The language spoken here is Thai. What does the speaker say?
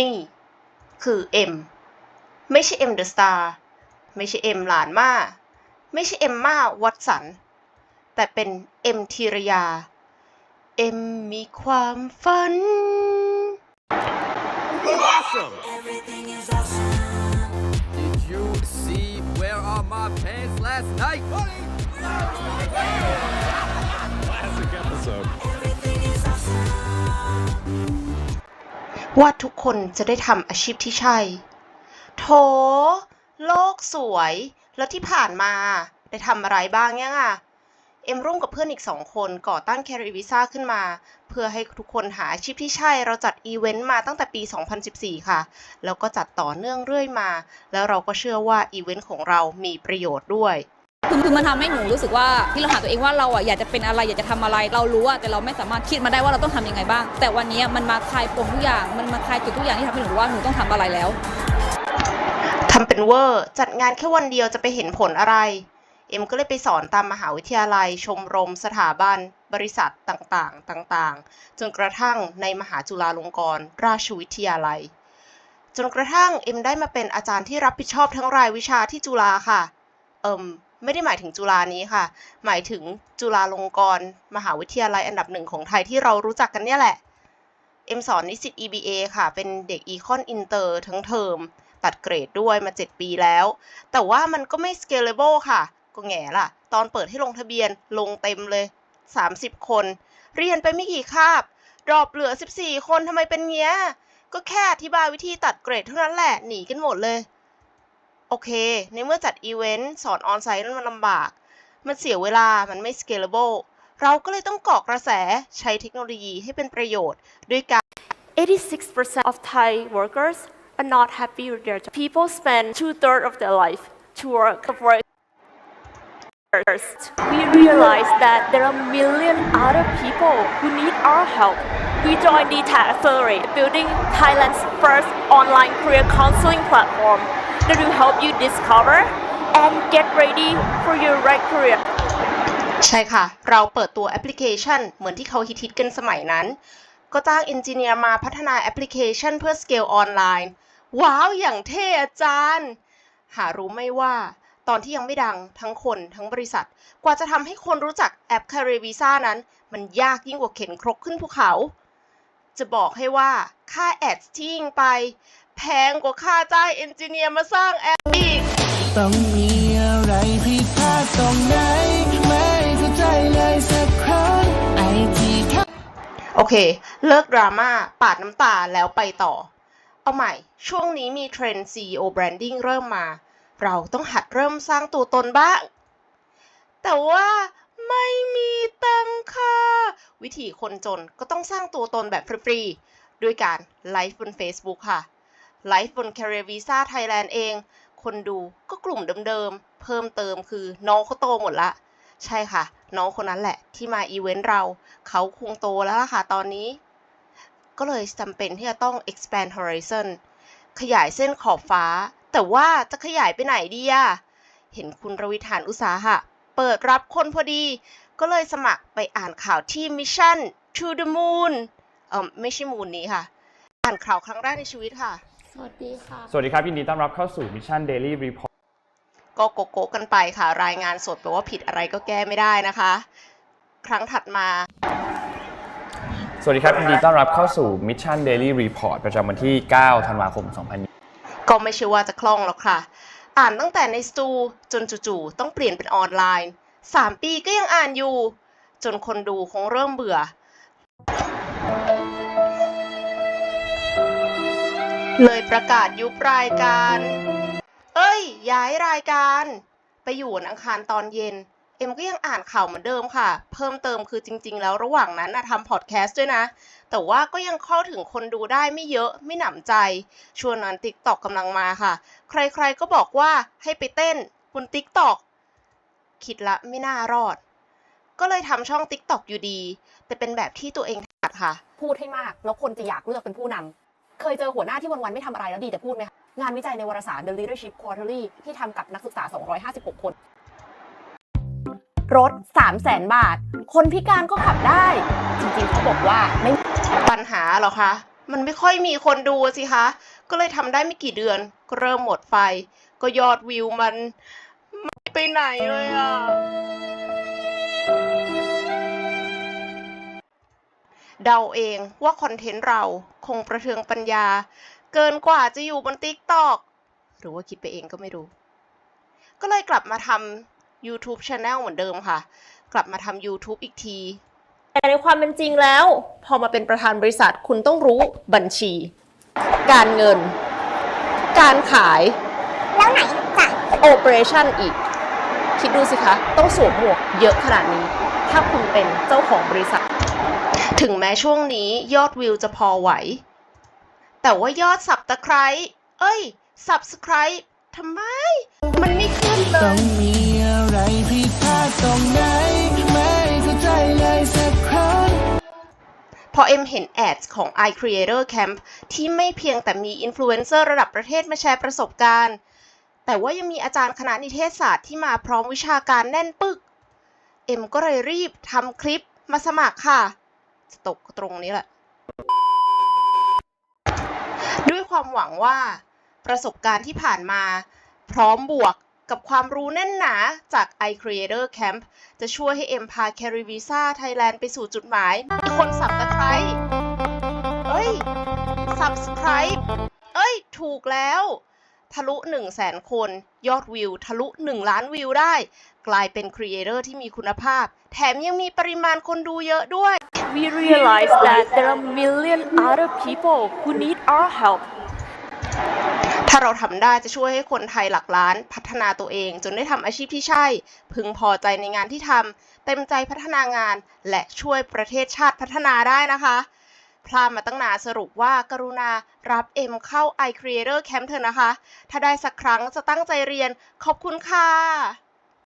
นี่คือเอ็มไม่ใช่เอ็มเดอะสตาร์ไม่ใช่เอ็มหลานมาไม่ใช่เอ็มมาวัตสัน แต่เป็นเอ็มธีรยาเอ็มมีความฝัน Awesome! Did you see where are my pants last night? Classic ว่าทุกคนจะได้ทำอาชีพที่ใช่ โถ โลกสวย แล้วที่ผ่านมาได้ทำอะไรบ้างยังอะ เอ็มร่วมกับเพื่อนอีกสองคนก่อตั้ง Carry Visa ขึ้นมา เพื่อให้ทุกคนหาอาชีพที่ใช่ เราจัดอีเวนต์มาตั้งแต่ปี 2014 ค่ะ แล้วก็จัดต่อเนื่องเรื่อยมา แล้วเราก็เชื่อว่าอีเวนต์ของเรามีประโยชน์ด้วย คือคือมันทำให้หนูรู้สึกว่าที่เราหาตัวเองว่าเราอะอยากจะเป็นอะไรอยากจะทำอะไร เรารู้อะแต่เราไม่สามารถคิดมาได้ว่าเราต้องทำยังไงบ้าง แต่วันนี้มันมาคลายปมทุกอย่างมันมาคลายจุดทุกอย่างที่ทำให้หนูรู้ว่าหนูต้องทำอะไรแล้ว ทำเป็นเวอร์ จัดงานแค่วันเดียวจะไปเห็นผลอะไร เอ็มก็เลยไปสอนตามมหาวิทยาลัย ชมรม สถาบัน บริษัทต่างๆ ต่างๆ จนกระทั่งในมหาจุฬาลงกรณราชวิทยาลัย จนกระทั่งเอ็มได้มาเป็นอาจารย์ที่รับผิดชอบทั้งรายวิชาที่จุฬาค่ะ เอิม ไม่ได้หมายถึงจุฬานี้ค่ะ หมายถึงจุฬาลงกรณ์มหาวิทยาลัยอันดับหนึ่งของไทยที่เรารู้จักกันเนี่ยแหละ เอ็มสอนนิสิต EBA ค่ะ เป็นเด็ก Econ Inter ทั้งเทอม ตัดเกรดด้วยมา 7 ปีแล้ว แต่ว่ามันก็ไม่ scalable ค่ะ ก็แง่ล่ะ ตอนเปิดให้ลงทะเบียนลงเต็มเลย 30 คน เรียนไปไม่กี่คาบ ดรอปเหลือ 14 คนทำไมเป็นเงี้ย ก็แค่อธิบายวิธีตัดเกรดเท่านั้นแหละ หนีกันหมดเลย โอเค ในเมื่อจัดอีเวนต์สอนออนไซต์มันลำบาก มันเสียเวลา มันไม่ scalable เราก็เลยต้องเกาะกระแสใช้เทคโนโลยีให้เป็นประโยชน์ด้วยการ 86% of Thai workers are not happy with their job. People spend two thirds of their life to work. For First, we realize that there are million other people who need our help. We joined the Tech Accelerate, building Thailand's first online career counseling platform that will help you discover and get ready for your right career. ใช่ค่ะ เราเปิดตัวแอปพลิเคชัน เหมือนที่เขาฮิตๆกันสมัยนั้น ก็จ้างเอนจิเนียร์มาพัฒนาแอปพลิเคชันเพื่อสเกลออนไลน์ ว้าว อย่างเท่อาจารย์ หารู้ไม่ว่าตอนที่ยังไม่ดังทั้งคนทั้งบริษัท กว่าจะทำให้คนรู้จักแอป c a r e Visa นั้น มันยากยิ่งกว่าเข็นครกขึ้นภูเขา จะบอกให้ว่าค่าแอดที่ยิงไป แพงกว่าค่าจ้างเอนจิเนียร์มาสร้างแอปอีก ต้องมีอะไรผิดพลาดตรงไหนไม่เข้าใจเลยสักครั้งไอทีแค่โอเค เลิกดราม่าปาดน้ำตาแล้วไปต่อ เอาใหม่ ช่วงนี้มีเทรนด์ CEO Branding เริ่มมา เราต้องหัดเริ่มสร้างตัวตนบ้าง แต่ว่าไม่มีตังค่ะ วิธีคนจนก็ต้องสร้างตัวตนแบบฟรีๆ ด้วยการไลฟ์บน Facebook ค่ะ ไลฟ์บน Career Visa Thailand เอง คนดูก็กลุ่มเดิมๆ เพิ่มเติมคือน้องเขาโตหมดละ ใช่ค่ะ น้องคนนั้นแหละที่มาอีเวนต์เรา เขาคงโตแล้วล่ะค่ะตอนนี้ ก็เลยจำเป็นที่จะต้อง expand horizon ขยายเส้นขอบฟ้า แต่ว่าจะขยายไปไหนดีอะเห็นคุณรวิธานอุตสาหะ เปิดรับคนพอดี ก็เลยสมัครไปอ่านข่าวที่ Mission to the Moon เออไม่ใช่มูนนี้ค่ะ อ่านข่าวครั้งแรกในชีวิตค่ะ สวัสดีค่ะ สวัสดีครับ ยินดีต้อนรับเข้าสู่ Mission Daily Report ก็โกโก้กันไปค่ะ รายงานสดแปลว่าผิดอะไรก็แก้ไม่ได้นะคะ ครั้งถัดมา สวัสดีครับ ยินดีต้อนรับเข้าสู่ Mission Daily Report ประจำวันที่ 9 ธันวาคม2020ก็ไม่ใช่ว่าจะคล่องหรอกค่ะ อ่านตั้งแต่ในสตูจนจู่ๆต้องเปลี่ยนเป็นออนไลน์ 3 ปีก็ยังอ่านอยู่ จนคนดูคงเริ่มเบื่อ เลยประกาศยุบรายการ เอ้ย ย้ายรายการ ไปอยู่วันอังคารตอนเย็น เอ็มก็ยังอ่านข่าวเหมือนเดิมค่ะ เพิ่มเติมคือจริง ๆ แล้วระหว่างนั้นทำพอดแคสต์ด้วยนะ แต่ว่าก็ยังเข้าถึงคนดูได้ไม่เยอะไม่หนำใจ ชวงนั้นติ๊กตอกกำลังมาค่ะ ใครๆก็บอกว่าให้ไปเต้นบนติ๊กตอกคิดละไม่น่ารอด ก็เลยทำช่องติ๊กตอกอยู่ดี แต่เป็นแบบที่ตัวเองถนัดค่ะ พูดให้มาก แล้วคนจะอยากเลือกเป็นผู้นำ เคยเจอหัวหน้าที่วันๆไม่ทำอะไรแล้วดีแต่พูดไหมคะงานวิจัยในวารสาร The Leadership Quarterly ที่ทำกับนักศึกษา 256 คน รถ 3 0 0แสนบาท คนพิการก็ขับได้ จริงๆเขาบอกว่าไม่ปัญหาหรอคะ มันไม่ค่อยมีคนดูสิคะ ก็เลยทำได้ไม่กี่เดือน ก็เริ่มหมดไฟ ก็ยอดวิวมันไม่ไปไหนเลยอะเดาเองว่าคอนเทนต์เรา คงประเทืองปัญญา เกินกว่าจะอยู่บนติ๊กตอกหรือว่าคิดไปเองก็ไม่รู้ ก็เลยกลับมาทำ YouTube Channel เหมือนเดิมค่ะ กลับมาทำ YouTube อีกที แต่ในความเป็นจริงแล้ว พอมาเป็นประธานบริษัทคุณต้องรู้บัญชี การเงิน การขาย แล้วไหนจะโอเปอเรชั่นอีก คิดดูสิคะ ต้องสวมหมวกเยอะขนาดนี้ ถ้าคุณเป็นเจ้าของบริษัท ถึงแม้ช่วงนี้ยอดวิวจะพอไหว แต่ว่ายอดสับตะไคร้เอ้ย subscribe ทำไม มันไม่ขึ้นเลต้อยงมีอะไรผิดพลาดตรงไหนไม่เข้าใจเลยสักครั้งพอเอ็มเห็นแอดของ iCreator Camp ที่ไม่เพียงแต่มีอินฟลูเอนเซอร์ระดับประเทศมาแชร์ประสบการณ์ แต่ว่ายังมีอาจารย์คณะนิเทศศาสตร์ที่มาพร้อมวิชาการแน่นปึก เอ็มก็เลยรีบทำคลิปมาสมัครค่ะจะ ตกตรงนี้แหละ ด้วยความหวังว่าประสบการณ์ที่ผ่านมาพร้อมบวกกับความรู้แน่นหนาจาก iCreator Camp จะช่วยให้เอ็มพา Carry Visa Thailand ไปสู่จุดหมาย คนสับตะไคร้เอ้ย subscribe เอ้ย ถูกแล้ว ทะลุ 1 0 0 0 0แสนคน ยอดวิว ทะลุ 1 ล้านวิวได้ กลายเป็นครีเอเตอร์ที่มีคุณภาพ แถมยังมีปริมาณคนดูเยอะด้วย We realize that there are million other people who need our help. ถ้าเราทำได้จะช่วยให้คนไทยหลักล้านพัฒนาตัวเอง จนได้ทำอาชีพที่ใช่ พึงพอใจในงานที่ทำเต็มใจพัฒนางาน และช่วยประเทศชาติพัฒนาได้นะคะพลาดมาตั้งนานสรุปว่ากรุณารับเอ็มเข้า iCreator Camp เถอะนะคะ ถ้าได้สักครั้งจะตั้งใจเรียนขอบคุณค่ะ